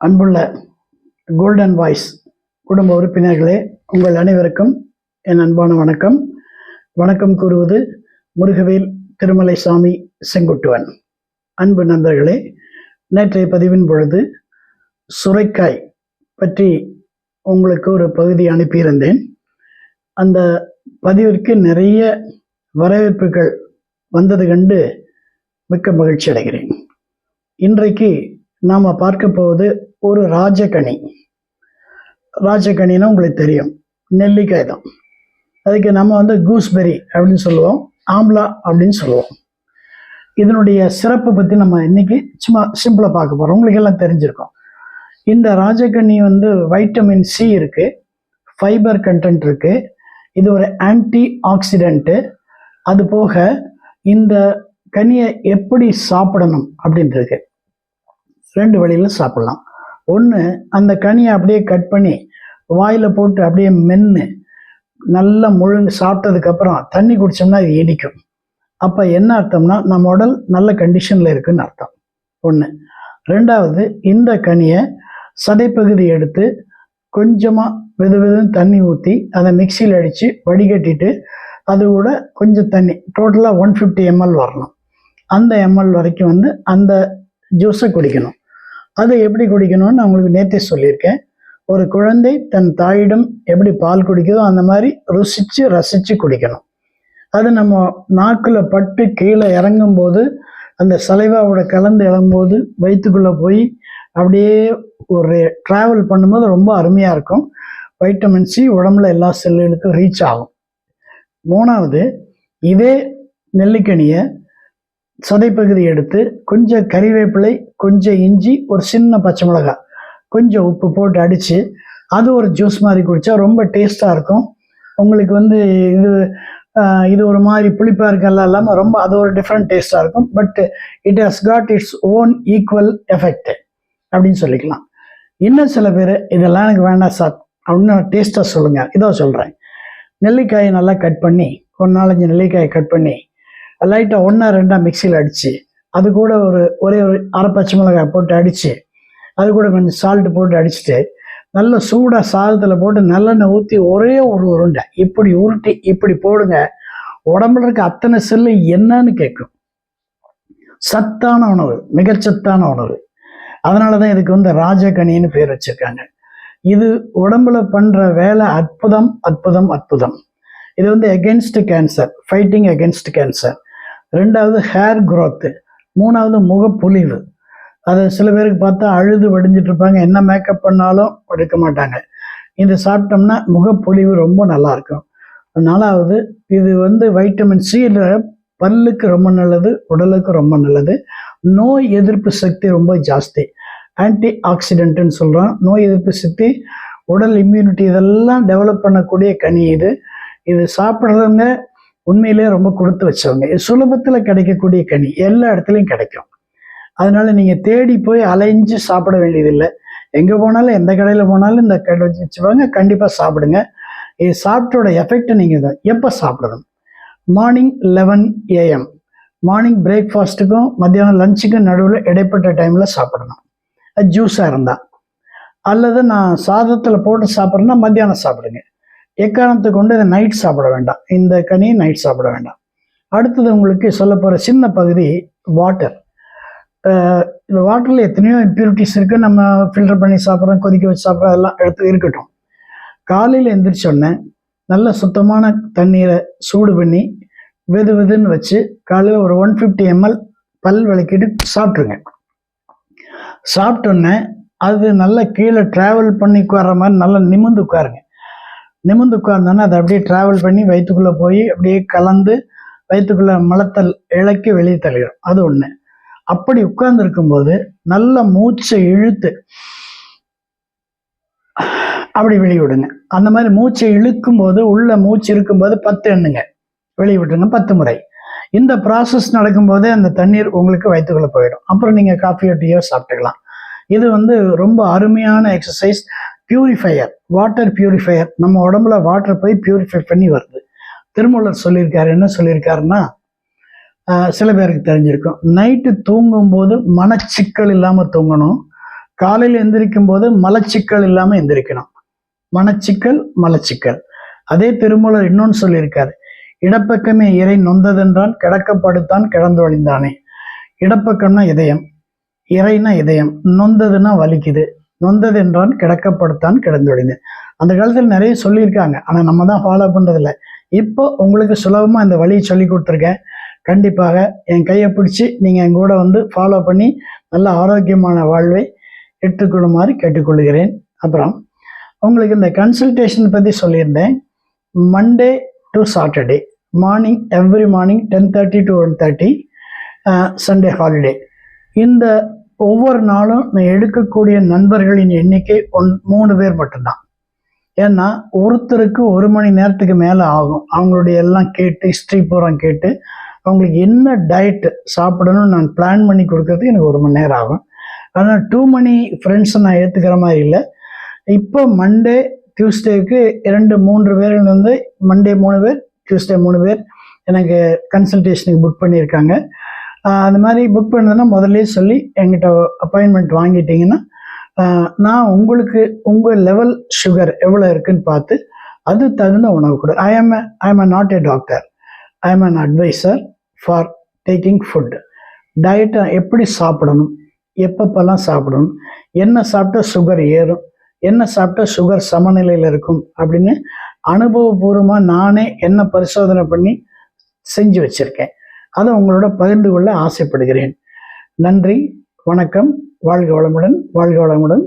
அன்புள்ள golden voice குடும்ப உறுப்பினர்களே உங்கள் அனைவருக்கும் என் அன்பான வணக்கம். வணக்கம் கூறுவது முருகவேல் திருமலை சாமி செங்குட்டுவன். அன்பு நண்பர்களே நேற்றைய பதிவின் பொழுது சுரைக்காய் பற்றி உங்களுக்கு ஒரு பகுதி அனுப்பியிருந்தேன். அந்த பதிவிற்கு நிறைய வரவேற்புகள் வந்தது கண்டு மிக்க மகிழ்ச்சி அடைகிறேன். இன்றைக்கு நாம் பார்க்க போவது ஒரு ராஜகனி. ராஜகனின்னா உங்களுக்கு தெரியும். நெல்லிக்காய் தான். அதுக்கு நம்ம வந்து கூஸ்பெரி அப்படின்னு சொல்லுவோம். ஆம்லா அப்படின்னு சொல்லுவோம். இதனுடைய சிறப்பு பற்றி நம்ம இன்னைக்கு சும்மா சிம்பிளாக பார்க்க போகிறோம் உங்களுக்கு எல்லாம் தெரிஞ்சிருக்கும். இந்த ராஜகனி வந்து வைட்டமின் சி இருக்குது ஃபைபர் கண்டென்ட் இருக்குது இது ஒரு ஆன்டி ஆக்சிடென்ட்டு அது போக இந்த கனியை எப்படி சாப்பிடணும் அப்படின்றது ரெண்டு வழியில் சாப்பிடலாம். ஒன்று அந்த கனியை அப்படியே கட் பண்ணி வாயில் போட்டு அப்படியே மென்று நல்லா முழுங்கு சாப்பிட்டதுக்கப்புறம் தண்ணி குடித்தோம்னா இது இடிக்கும். அப்போ என்ன அர்த்தம்னா நம்ம உடல் நல்ல கண்டிஷனில் இருக்குன்னு அர்த்தம். ஒன்று ரெண்டாவது இந்த கனியை சதைப்பகுதி எடுத்து கொஞ்சமாக வெது வெதுன்னு தண்ணி ஊற்றி அதை மிக்சியில் அடித்து வடிகட்டிட்டு அது கூட கொஞ்சம் தண்ணி டோட்டலாக ஒன் ஃபிஃப்டி எம்எல் வரணும். அந்த எம்எல் வரைக்கும் வந்து அந்த ஜூஸை குடிக்கணும். அதை எப்படி குடிக்கணும்னு நான் உங்களுக்கு நேற்றே சொல்லியிருக்கேன். ஒரு குழந்தை தன் தாயிடம் எப்படி பால் குடிக்குதோ அந்த மாதிரி ருசித்து ரசித்து குடிக்கணும். அது நம்ம நாக்கில் பட்டு கீழே இறங்கும் போது அந்த சலைவாவோட கலந்து இறங்கும்போது வயிற்றுக்குள்ளே போய் அப்படியே ஒரு ட்ராவல் பண்ணும்போது ரொம்ப அருமையாக இருக்கும். வைட்டமின் சி உடம்புல எல்லா செல்லுகளுக்கும் ரீச் ஆகும். மூணாவது இதே நெல்லிக்கனியை சதைப்பகுதி எடுத்து கொஞ்சம் கறிவேப்பிலை கொஞ்சம் இஞ்சி ஒரு சின்ன பச்சை மிளகாய் கொஞ்சம் உப்பு போட்டு அடித்து அது ஒரு ஜூஸ் மாதிரி குடித்தா ரொம்ப டேஸ்ட்டாக இருக்கும். உங்களுக்கு வந்து இது இது ஒரு மாதிரி புளிப்பாக இருக்கெல்லாம் இல்லாமல் ரொம்ப அது ஒரு டிஃப்ரெண்ட் டேஸ்ட்டாக இருக்கும். But it has got its own equal effect அப்படின்னு சொல்லிக்கலாம். இன்னும் சில பேர் இதெல்லாம் எனக்கு வேண்டாம் சார் அப்படின்னு டேஸ்ட்டாக சொல்லுங்கள் இதோ சொல்கிறேன் நெல்லிக்காயை நல்லா கட் பண்ணி ஒரு நாலஞ்சு நெல்லிக்காயை கட் பண்ணி லைட்டாக ஒன்றா ரெண்டாக மிக்சியில் அடித்து அது கூட ஒரு ஒரே ஒரு அரை பச்சை மிளகாய் போட்டு அடித்து அது கூட கொஞ்சம் சால்ட் போட்டு அடிச்சுட்டு நல்ல சூடாக சாதத்தில் போட்டு நல்லெண்ணெய் ஊற்றி ஒரே ஒரு உருண்டை. இப்படி உருட்டி இப்படி போடுங்க. உடம்புல இருக்க அத்தனை செல்லு என்னன்னு கேட்கும். சத்தான உணவு மிகச்சத்தான உணவு. அதனால தான் இதுக்கு வந்து ராஜகனின்னு பேர் வச்சிருக்காங்க. இது உடம்புல பண்ற வேலை அற்புதம் அற்புதம் அற்புதம். இது வந்து against cancer fighting against cancer ரெண்டாவது ஹேர் க்ரோத்து மூணாவது முகப்பொலிவு. அது சில பேருக்கு பார்த்தா அழுது வடிஞ்சிட்டு இருப்பாங்க. என்ன மேக்கப் பண்ணாலும் எடுக்க மாட்டாங்க. இது சாப்பிட்டோம்னா முகப்பொலிவு ரொம்ப நல்லாயிருக்கும் நாலாவது இது வந்து வைட்டமின் சி பல்லுக்கு ரொம்ப நல்லது உடலுக்கு ரொம்ப நல்லது. நோய் எதிர்ப்பு சக்தி ரொம்ப ஜாஸ்தி. ஆன்டி ஆக்சிடென்ட்னு சொல்கிறோம் நோய் எதிர்ப்பு சக்தி உடல் இம்யூனிட்டி இதெல்லாம் டெவலப் பண்ணக்கூடிய கனி இது. இது சாப்பிட்றவங்க உண்மையிலேயே ரொம்ப கொடுத்து வச்சவங்க. சுலபத்தில் கிடைக்கக்கூடிய கனி எல்லா இடத்துலையும் கிடைக்கும். அதனால நீங்கள் தேடி போய் அலைஞ்சு சாப்பிட வேண்டியதில்லை. எங்கே போனாலும் எந்த கடையில் போனாலும் இந்த கடை வச்சு கண்டிப்பாக சாப்பிடுங்க. இது சாப்பிட்டோட எஃபெக்டை நீங்கள் தான் எப்போ சாப்பிடணும்? மார்னிங் லெவன் ஏஎம் மார்னிங் பிரேக்ஃபாஸ்ட்டுக்கும் மத்தியானம் லஞ்சுக்கும் நடுவில் இடைப்பட்ட டைமில் சாப்பிடணும். அது ஜூஸாக இருந்தால் அல்லது நான் சாதத்தில் போட்டு சாப்பிட்றேன்னா மத்தியானம் சாப்பிடுங்க. எக்காரணத்தை கொண்டு இதை நைட் சாப்பிட வேண்டாம். இந்த கனியை நைட் சாப்பிட வேண்டாம். அடுத்தது உங்களுக்கு சொல்ல போகிற சின்ன பகுதி வாட்டர் இந்த வாட்டரில் எத்தனையோ இம்ப்யூரிட்டிஸ் இருக்குது நம்ம ஃபில்டர் பண்ணி சாப்பிட்றோம் கொதிக்க வச்சு சாப்பிட்றோம் அதெல்லாம் எடுத்து இருக்கட்டும். காலையில் எந்திரிச்சோடனே நல்ல சுத்தமான தண்ணீரை சூடு பண்ணி வெது வெதுன்னு வச்சு காலையில் ஒரு ஒன் ஃபிஃப்டி எம்எல் பல் விளக்கிட்டு சாப்பிட்ருங்க சாப்பிட்டோன்னே அது நல்லா கீழே ட்ராவல் பண்ணி உட்கார்ற மாதிரி நல்லா நிமிர்ந்து உட்காருங்க. நிமிர்ந்து உட்கார்ந்தோன்னா அதை அப்படியே ட்ராவல் பண்ணி வயிற்றுக்குள்ளே போய் அப்படியே கலந்து வயிற்றுக்குள்ளே மலத்தல் இழக்கி வெளியே தள்ளிடும். அது ஒன்று அப்படி உட்கார்ந்துருக்கும்போது நல்ல மூச்சை இழுத்து அப்படி வெளியே விடுங்க அந்த மாதிரி மூச்சை இழுக்கும் போது உள்ள மூச்சு இருக்கும்போது பத்து எண்ணுங்க. வெளியே விட்டுருங்க பத்து முறை. இந்த ப்ராசஸ் நடக்கும்போதே அந்த தண்ணீர் உங்களுக்கு வயிற்றுக்குள்ளே போயிடும். அப்புறம் நீங்கள் காஃபியோ டீயோ சாப்பிட்டுக்கலாம். இது வந்து ரொம்ப அருமையான எக்ஸசைஸ் பியூரிஃபையர் வாட்டர் பியூரிஃபையர் நம்ம உடம்புல வாட்டர் போய் பியூரிஃபை பண்ணி வருது. திருமூலர் சொல்லியிருக்காரு. என்ன சொல்லியிருக்காருன்னா சில பேருக்கு தெரிஞ்சிருக்கும். நைட்டு தூங்கும்போது மனச்சிக்கல் இல்லாமல் தூங்கணும். காலையில் எந்திரிக்கும் போது மலச்சிக்கல் இல்லாமல் எந்திரிக்கணும். மனச்சிக்கல் மலச்சிக்கல். அதே திருமூலர் இன்னொன்று சொல்லியிருக்காரு. இடப்பக்கமே இறை நொந்ததென்றான் கிடக்கப்படுத்தான் கிடந்தொழிந்தானே. இடப்பக்கம்னா இதயம். இறைனா இதயம். நொந்ததுன்னா வலிக்குது. நொந்தது என்றான் கிடக்கப்படுத்தான் கிடந்தொழிந்தேன். அந்த காலத்தில் நிறைய சொல்லியிருக்காங்க. ஆனால் நம்ம தான் ஃபாலோ பண்ணுறதில்ல இப்போ உங்களுக்கு சுலபமாக இந்த வழியை சொல்லி கொடுத்துருக்கேன். கண்டிப்பாக என் கையை பிடிச்சி நீங்கள் என் கூட வந்து ஃபாலோ பண்ணி நல்ல ஆரோக்கியமான வாழ்வை எடுத்துக்கொள்ளுமாறு கேட்டுக்கொள்கிறேன். அப்புறம் உங்களுக்கு இந்த கன்சல்டேஷன் பற்றி சொல்லியிருந்தேன். Monday to Saturday morning every morning ten thirty to one thirty Sunday holiday இந்த ஒவ்வொரு நாளும் நான் எடுக்கக்கூடிய நண்பர்களின் எண்ணிக்கை ஒன் மூணு பேர் மட்டும்தான். ஏன்னா ஒருத்தருக்கு ஒரு மணி நேரத்துக்கு மேலே ஆகும். அவங்களுடைய எல்லாம் கேட்டு ஹிஸ்ட்ரி பூரா கேட்டு அவங்களுக்கு என்ன டயட் சாப்பிடணும்னு நான் பிளான் பண்ணி கொடுக்கறதுக்கு எனக்கு ஒரு மணி நேரம் ஆகும். ஆனால் டூ மணி ஃப்ரெண்ட்ஸை நான் ஏற்றுக்கிற மாதிரி இல்லை. இப்போ மண்டே டியூஸ்டேக்கு இரண்டு மூன்று பேர் வந்து மண்டே மூணு பேர் டியூஸ்டே மூணு பேர் எனக்கு கன்சல்டேஷனுக்கு புக் பண்ணியிருக்காங்க. அந்த மாதிரி புக் பண்ணதுன்னா முதல்ல சொல்லி என்கிட்ட அப்பாயின்மெண்ட் வாங்கிட்டீங்கன்னா நான் உங்களுக்கு உங்கள் லெவல் சுகர் எவ்வளோ இருக்குன்னு பார்த்து அது தகுந்த உணவு கொடு. I am I am not a doctor I am an adviser for taking food டயட்டை எப்படி சாப்பிடணும்? எப்பப்பெல்லாம் சாப்பிடணும்? என்ன சாப்பிட்டா சுகர் ஏறும்? என்ன சாப்பிட்டா சுகர் சமநிலையில் இருக்கும்? அப்படின்னு அனுபவபூர்வமாக நானே என்ன பரிசோதனை பண்ணி செஞ்சு வச்சுருக்கேன். அதை உங்களோட பகிர்ந்து கொள்ள ஆசைப்படுகிறேன். நன்றி வணக்கம் வாழ்க வளமுடன் வாழ்க வளமுடன்.